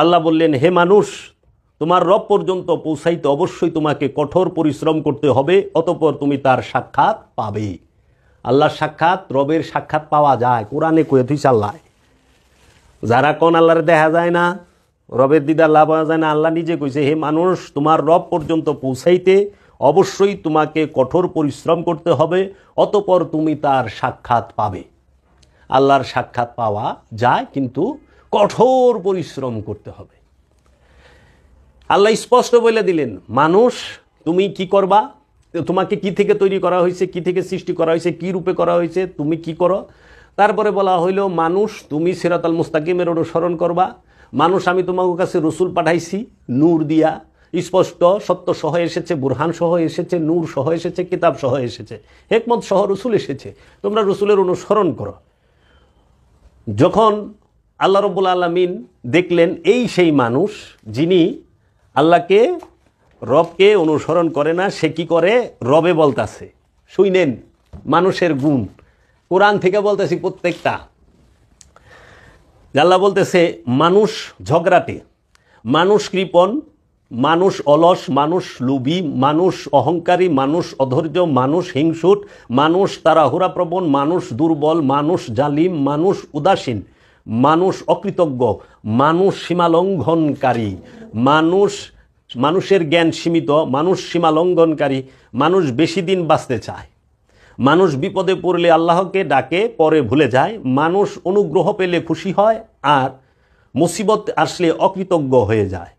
আল্লাহ বললেন, হে মানুষ, তোমার রব পর্যন্ত পৌঁছাইতে অবশ্যই তোমাকে কঠোর পরিশ্রম করতে হবে, অতপর তুমি তার সাক্ষাৎ পাবে। আল্লাহর সাক্ষাৎ, রবের সাক্ষাৎ পাওয়া যায়। কোরআনে কয়ে তুই চাল্লায় যারা কোন আল্লাহর দেখা যায় না, রবের দিদার লাভ হওয়া যায় না। আল্লাহ নিজে কইছে, হে মানুষ, তোমার রব পর্যন্ত পৌঁছাইতে অবশ্যই তোমাকে কঠোর পরিশ্রম করতে হবে, অতপর তুমি তার সাক্ষাৎ পাবে। আল্লাহর সাক্ষাৎ পাওয়া যায়, কিন্তু কঠোর পরিশ্রম করতে হবে। আল্লাহ স্পষ্ট বলে দিলেন, মানুষ, তুমি কি করবা? তোমাকে কি থেকে তৈরি করা হয়েছে? কি থেকে সৃষ্টি করা হয়েছে? কি রূপে করা হয়েছে? তুমি কি করো? তারপরে বলা হইল, মানুষ, তুমি সিরাতাল মুস্তাকিমের অনুসরণ করবা। মানুষ, আমি তোমার কাছে রসুল পাঠাইছি, নূর দিয়া। স্পষ্ট, সত্য সহ এসেছে, বুরহান সহ এসেছে, নূর সহ এসেছে, কিতাব সহ এসেছে, হেকমত সহ রসুল এসেছে। তোমরা রসুলের অনুসরণ করো। যখন আল্লাহ রব্বুল আলমিন দেখলেন এই সেই মানুষ যিনি আল্লাহকে, রবকে অনুসরণ করে না, সে কি করে? রবে বলতাছে শুইনেন মানুষের গুণ। কোরআন থেকে বলতেছি প্রত্যেকটা। আল্লাহ বলতেছে, মানুষ ঝগড়াটে, মানুষ কৃপণ, মানুষ অলস, মানুষ লুবি মানুষ অহংকারী, মানুষ অধৈর্য, মানুষ হিংসুট, মানুষ তাড়াহুড়াপ্রবণ মানুষ দুর্বল, মানুষ জালিম, মানুষ উদাসীন। মানুষ অকৃতজ্ঞ, মানুষ সীমালঙ্ঘনকারী, মানুষ, মানুষের জ্ঞান সীমিত, মানুষ সীমালঙ্ঘনকারী, মানুষ বেশি দিন বাঁচতে চায়। মানুষ বিপদে পড়লে আল্লাহকে ডাকে, পরে ভুলে যায়। মানুষ অনুগ্রহ পেলে খুশি হয় আর মুসিবত আসলে অকৃতজ্ঞ হয়ে যায়।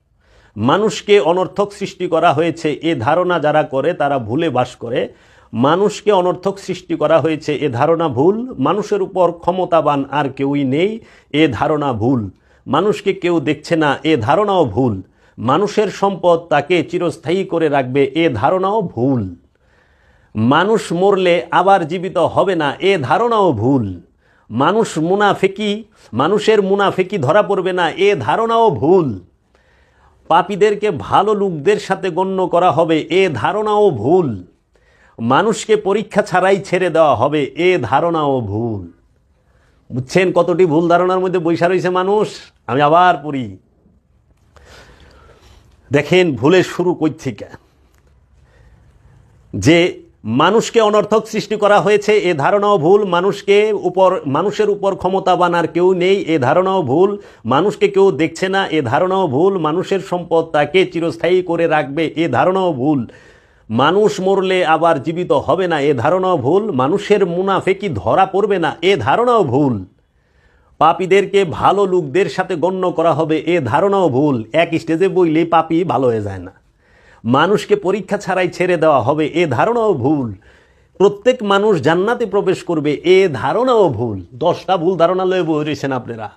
মানুষকে অনর্থক সৃষ্টি করা হয়েছে, এ ধারণা যারা করে, তারা ভুলে বাস করে। মানুষকে অনর্থক সৃষ্টি করা হয়েছে, এ ধারণা ভুল। মানুষের উপর ক্ষমতাবান আর কেউই নেই, এ ধারণা ভুল। মানুষকে কেউ দেখছে না, এ ধারণাও ভুল। মানুষের সম্পদ তাকে চিরস্থায়ী করে রাখবে, এ ধারণাও ভুল। মানুষ মরলে আবার জীবিত হবে না, এ ধারণাও ভুল। মানুষ মুনাফেকি, মানুষের মুনাফেকি ধরা পড়বে না, এ ধারণাও ভুল। পাপীদেরকে ভালো লোকদের সাথে গণ্য করা হবে, এ ধারণাও ভুল। মানুষকে পরীক্ষা ছাড়াই ছেড়ে দেওয়া হবে এ ধারণাও ভুল। বুঝছেন কতটি ভুল ধারণার মধ্যে বৈশা রয়েছে মানুষ? আমি আবার পড়ি। দেখেন ভুলের শুরু কই থেকে? যে মানুষকে অনর্থক সৃষ্টি করা হয়েছে, এ ধারণাও ভুল। মানুষকে উপর, মানুষের উপর ক্ষমতা বানার কেউ নেই, এ ধারণাও ভুল। মানুষকে কেউ দেখছে না, এ ধারণাও ভুল। মানুষের সম্পদ তাকে চিরস্থায়ী করে রাখবে, এ ধারণাও ভুল। মানুষ মরলে আবার জীবিত হবে না, এ ধারণাও ভুল। মানুষের মুনাফেকি ধরা পড়বে না, এ ধারণাও ভুল। পাপীদেরকে ভালো লোকদের সাথে গণ্য করা হবে, এ ধারণাও ভুল। এক স্টেজে বইলে পাপি ভালো হয়ে যায় না। মানুষকে পরীক্ষা ছাড়াই ছেড়ে দেওয়া হবে, এ ধারণাও ভুল। প্রত্যেক মানুষ জান্নাতে প্রবেশ করবে, এ ধারণাও ভুল। দশটা ভুল ধারণা লয়ে বই রয়েছেন আপনারা।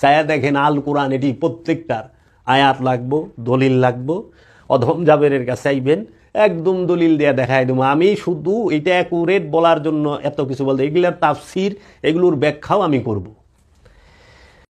চায়া দেখেন আল কোরআন এটি প্রত্যেকটার আয়াত লাগবো, দলিল লাগবো। অধম জাবেরের কাছে আইবেন। একদম দলিল দেয়া দেখায় দেবো। আমি শুধু এটা অ্যাকুরেট বলার জন্য এত কিছু বলতে, এগুলোর তাফসির, এগুলোর ব্যাখ্যাও আমি করব।